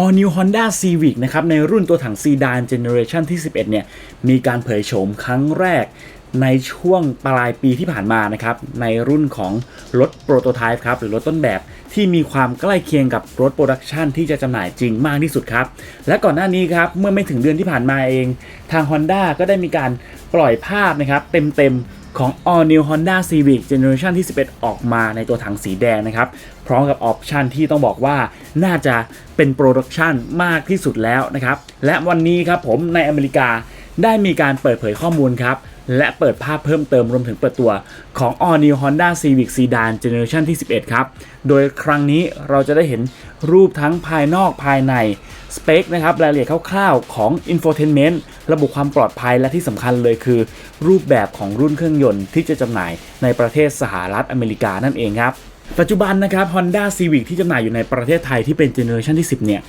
All New Honda Civic นะครับในรุ่นตัวถังซีดานเจเนอเรชันที่ 11 เนี่ย มีการเผยโฉมครั้งแรกในช่วงปลายปีที่ผ่านมานะครับ ในรุ่นของรถโปรโตไทป์ครับ หรือรถต้นแบบที่มีความใกล้เคียงกับรถโปรดักชันที่จะจำหน่ายจริงมากที่สุดครับ และก่อนหน้านี้ครับ เมื่อไม่ถึงเดือนที่ผ่านมาเอง ทาง Honda ก็ได้มีการปล่อยภาพนะครับ เต็มๆ ของ All New Honda Civic Generation ที่ 11 ออกมาในตัวถังสีแดงนะครับ พร้อมกับออปชันที่ต้องบอกว่าน่าจะเป็นโปรดักชันมากที่สุดแล้วนะครับ และวันนี้ครับผมในอเมริกาได้มีการเปิดเผยข้อมูลครับ และเปิดภาพเพิ่มเติมรวมถึงเปิดตัวของ All New Honda Civic Sedan Generation ที่ 11 ครับ โดยครั้งนี้เราจะได้เห็นรูปทั้งภายนอกภายในสเปคนะครับรายละเอียดคร่าวๆของ Infotainment ระบบความปลอดภัยและที่สำคัญเลยคือ รูปแบบของรุ่นเครื่องยนต์ที่จะจำหน่ายในประเทศสหรัฐอเมริกานั่นเองครับปัจจุบันนะครับ Honda Civic ที่จำหน่ายอยู่ในประเทศไทยที่เป็นเจเนอเรชันที่ 10 เนี่ย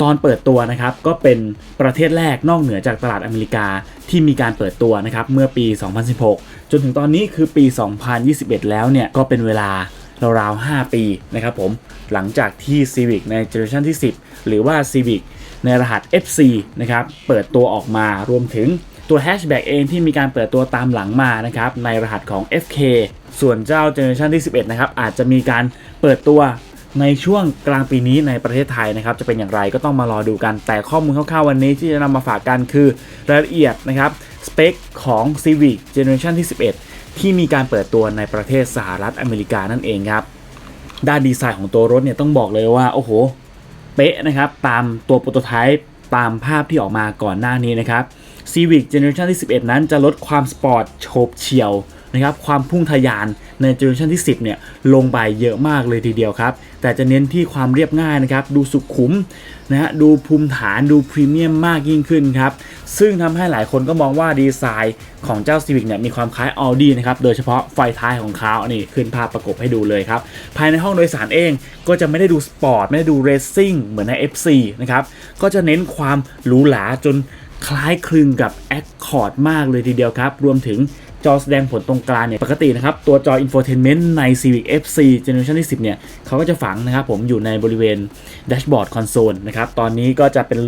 ตอนเปิดตัวนะครับก็เป็นประเทศแรกนอกเหนือจากตลาดอเมริกาที่มีการเปิดตัวนะครับเมื่อปี 2016 จนถึงตอนนี้คือปี 2021 แล้วเนี่ยก็เป็นเวลาราวๆ 5 ปีนะครับผมหลังจากที่ Civic ในเจเนอเรชันที่ 10 หรือว่า Civic ในรหัส FC นะครับเปิดตัวออกมารวมถึงตัวแฮชแบ็กเองที่มีการเปิดตัวตามหลังมานะครับในรหัสของ FK ส่วนเจ้าเจเนอเรชันที่ 11 นะครับอาจจะมีการเปิดตัว ในช่วงกลางปีนี้ในประเทศไทยนะครับจะเป็นอย่างไรก็ต้องมารอดูกัน แต่ข้อมูลคร่าวๆวันนี้ที่จะนำมาฝากกันคือรายละเอียดนะครับสเปคของ Civic Generation ที่ 11 ที่มีการเปิดตัวในประเทศสหรัฐอเมริกานั่นเองครับด้านดีไซน์ของตัวรถเนี่ยต้องบอกเลยว่า โอ้โห เป๊ะนะครับ ตามตัวโปรโตไทป์ตามภาพที่ออกมาก่อนหน้านี้นะครับ Civic Generation ที่ 11 นั้นจะลดความสปอร์ตโฉบเฉี่ยว นะครับความพุ่งทะยานใน Generation ที่ 10เนี่ยลงไปเยอะมากเลยทีเดียวครับ แต่จะเน้นที่ความเรียบง่ายนะครับ ดูสุขุมนะฮะดูภูมิฐานดูพรีเมียมมากยิ่งขึ้นครับ ซึ่งทำให้หลายคนก็มองว่าดีไซน์ของเจ้า Civic เนี่ยมีความคล้าย Audi นะครับ โดยเฉพาะไฟท้ายของเขานี่ขึ้นภาพประกบให้ดูเลยครับ ภายในห้องโดยสารเองก็จะไม่ได้ดูสปอร์ต ไม่ได้ดูเรซซิ่งเหมือนใน FC นะครับ ก็จะเน้นความหรูหราจนคล้ายคลึงกับ Accord มากเลยทีเดียวครับ รวมถึง จอแสดงผลตรงกลางเนี่ยปกตินะครับตัวจอ Infotainment ใน Civic FC Generation ที่ 10 เนี่ยเขาก็จะฝังนะครับผมอยู่ในบริเวณ Dashboard Console นะครับตอนนี้ก็จะเป็น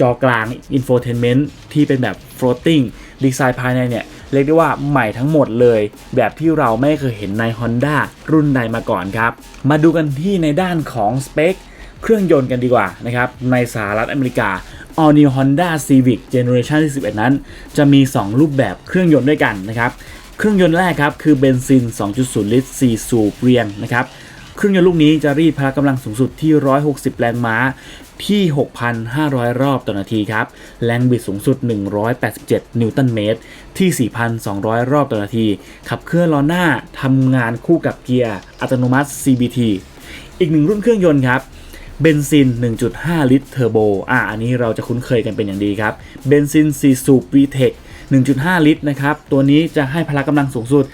จอกลาง Infotainment ที่เป็นแบบ floating ดีไซน์ภายในเนี่ยเรียกได้ว่าใหม่ทั้งหมดเลย แบบที่เราไม่เคยเห็นใน Honda รุ่นใดมาก่อนครับ มาดูกันที่ในด้านของสเปคเครื่องยนต์กันดีกว่านะครับในสหรัฐอเมริกา All New Honda Civic Generation ที่11 นั้น จะมี 2 รูปแบบเครื่องยนต์ด้วยกันนะครับ เครื่องยนต์แรกครับ คือเบนซิน 2.0 ลิตร 4 สูบเรียงนะครับ เครื่องยนต์ลูกนี้จะรีดพละกำลังสูงสุดที่ 160 แรงม้าที่ 6,500 รอบต่อนาทีครับ แรงบิดสูงสุด 187 นิวตันเมตร ที่ 4,200 รอบต่อนาที ขับเคลื่อนล้อหน้าทำงานคู่กับเกียร์อัตโนมัติ CBT อีกหนึ่งรุ่นเครื่องยนต์ครับ เบนซิน 1.5 ลิตรเทอร์โบ อ่า อันนี้เราจะคุ้นเคยกันเป็นอย่างดีครับ เบนซิน4สูบ VTEC 1.5 ลิตรนะครับ ตัวนี้จะให้พละกำลังสูงสุด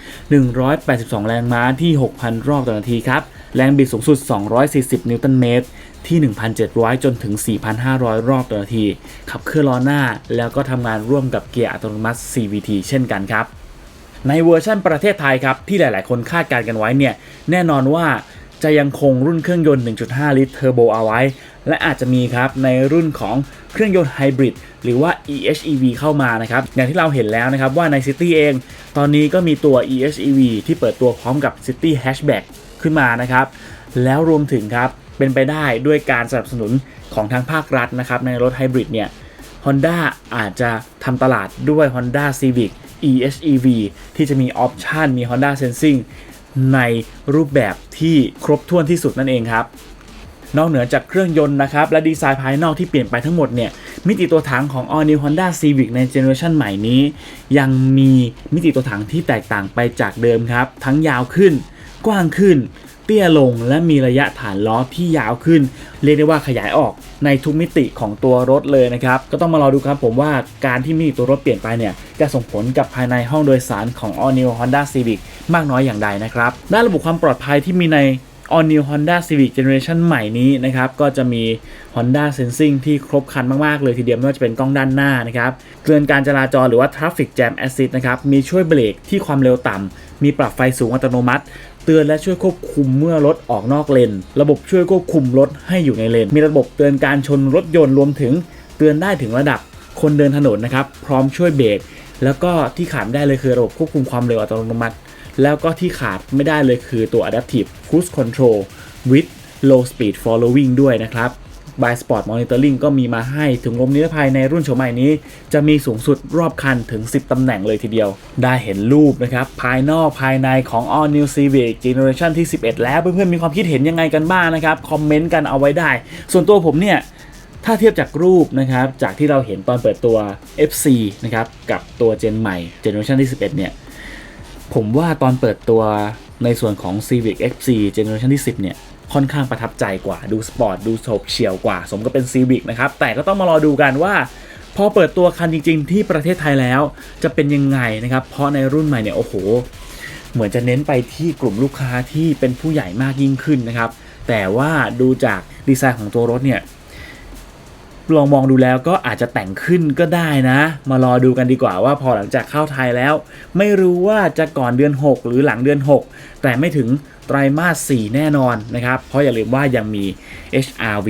182 แรงม้าที่ 6,000 รอบต่อนาทีครับ แรงบิดสูงสุด 240 นิวตันเมตร ที่ 1,700 จนถึง 4,500 รอบต่อนาที ขับเคลื่อนล้อหน้า แล้วก็ทำงานร่วมกับเกียร์อัตโนมัติ CVT เช่นกันครับ ในเวอร์ชันประเทศไทยครับ ที่หลาย ๆ คนคาดการณ์กันไว้เนี่ย แน่นอนว่า จะยังคงรุ่นเครื่องยนต์ 1.5 ลิตรเทอร์โบเอาไว้ และอาจจะมีครับในรุ่นของเครื่องยนต์ไฮบริดหรือว่า EHEV เข้ามานะครับ อย่างที่เราเห็นแล้วนะครับว่าใน City เอง ตอนนี้ก็มีตัว EHEV ที่เปิดตัวพร้อมกับ City Hatchback ขึ้นมานะครับ แล้วรวมถึงครับเป็นไปได้ด้วยการสนับสนุนของทางภาครัฐนะครับในรถไฮบริดเนี่ย Honda อาจจะทำตลาดด้วย Honda Civic EHEV ที่จะมีออปชันมี Honda Sensing ในรูปแบบที่ครบถ้วนที่สุดนั่นเองครับ นอกเหนือจากเครื่องยนต์นะครับและดีไซน์ภายนอกที่เปลี่ยนไปทั้งหมดเนี่ยมิติตัวถังของ All New Honda Civic ในเจเนอเรชันใหม่นี้ ยังมีมิติตัวถังที่แตกต่างไปจากเดิมครับ ทั้งยาวขึ้น กว้างขึ้น เตี้ยลงและมีระยะฐานล้อที่ยาวขึ้น เรียกได้ว่าขยายออกในทุกมิติของตัวรถเลยนะครับ ก็ต้องมารอดูครับผมว่าการที่มิติตัวรถเปลี่ยนไปเนี่ย จะส่งผลกับภายในห้องโดยสารของ All New Honda Civic มากน้อยอย่างใดนะครับด้านระบบความปลอดภัยที่มีใน All New Honda Civic Generation ใหม่นี้นะครับ ก็จะมี Honda Sensing ที่ครบครันมาก ๆ เลยทีเดียวไม่ว่าจะเป็นกล้องด้านหน้านะครับเตือนการจราจรหรือว่า Traffic Jam Assist นะครับ มีช่วยเบรกที่ความเร็วต่ำมีปรับไฟสูงอัตโนมัติ เตือนและช่วยควบคุมเมื่อรถออกนอกเลน ระบบช่วยควบคุมรถให้อยู่ในเลน มีระบบเตือนการชนรถยนต์รวมถึง เตือนได้ถึงระดับคนเดินถนนนะครับ พร้อมช่วยเบรก แล้วก็ที่ขาดไม่ได้เลยคือระบบควบคุมความเร็วอัตโนมัติ แล้วก็ที่ขาดไม่ได้เลยคือตัว Adaptive Cruise Control with Low Speed Following ด้วยนะครับ by Sport Monitoring ก็มีมาให้ถึงลมนิรภัยในรุ่นโฉมใหม่นี้ จะมีสูงสุดรอบคันถึง 10 ตำแหน่งเลยทีเดียว ได้เห็นรูปนะครับ ภายนอกภายในของ All New Civic Generation ที่ 11 แล้ว เพื่อนๆ มีความคิดเห็นยังไงกันบ้างนะครับ คอมเมนต์กันเอาไว้ได้ ส่วนตัวผมเนี่ยถ้าเทียบจากรูปนะครับ จากที่เราเห็นตอนเปิดตัว FC นะครับ กับตัวเจนใหม่ Generation ที่ 11 เนี่ย ผมว่าตอนเปิดตัวในส่วนของ Civic XC Generation ที่ 10 เนี่ย ค่อนข้างประทับใจกว่าดูสปอร์ตดูโฉบเฉี่ยวกว่า สมกับเป็นซีวิกนะครับ แต่ก็ต้องมารอดูกันว่า พอเปิดตัวคันจริง ๆ ที่ประเทศไทยแล้ว จะเป็นยังไงนะครับ เพราะในรุ่นใหม่เนี่ยโอ้โห เหมือนจะเน้นไปที่กลุ่มลูกค้าที่เป็นผู้ใหญ่มากยิ่งขึ้นนะครับ แต่ว่าดูจากดีไซน์ของตัวรถเนี่ย ลองมองดูแล้วก็อาจจะแต่งขึ้นก็ได้นะ มารอดูกันดีกว่าว่าพอหลังจากเข้าไทยแล้ว ไม่รู้ว่าจะก่อนเดือน 6 หรือหลังเดือน 6 แต่ไม่ถึงไตรมาส 4 แน่นอนนะครับ เพราะอย่าลืมว่ายังมี HRV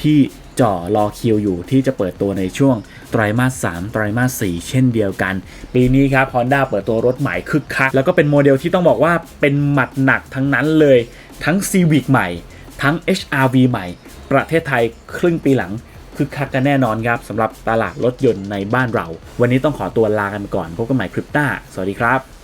ที่จ่อรอคิวอยู่ที่จะเปิดตัวในช่วงไตรมาส 3 ไตรมาส 4 เช่นเดียวกัน ปีนี้ครับ Honda เปิดตัวรถใหม่คึกคัก แล้วก็เป็นโมเดลที่ต้องบอกว่าเป็นหมัดหนักทั้งนั้นเลย ทั้ง Civic ใหม่ ทั้ง HRV ใหม่ ประเทศไทยครึ่งปีหลัง คึกคักกันแน่นอนครับสำหรับตลาดรถยนต์ในบ้านเรา วันนี้ต้องขอตัวลากันไปก่อนพบกันใหม่คลิปหน้า สวัสดีครับ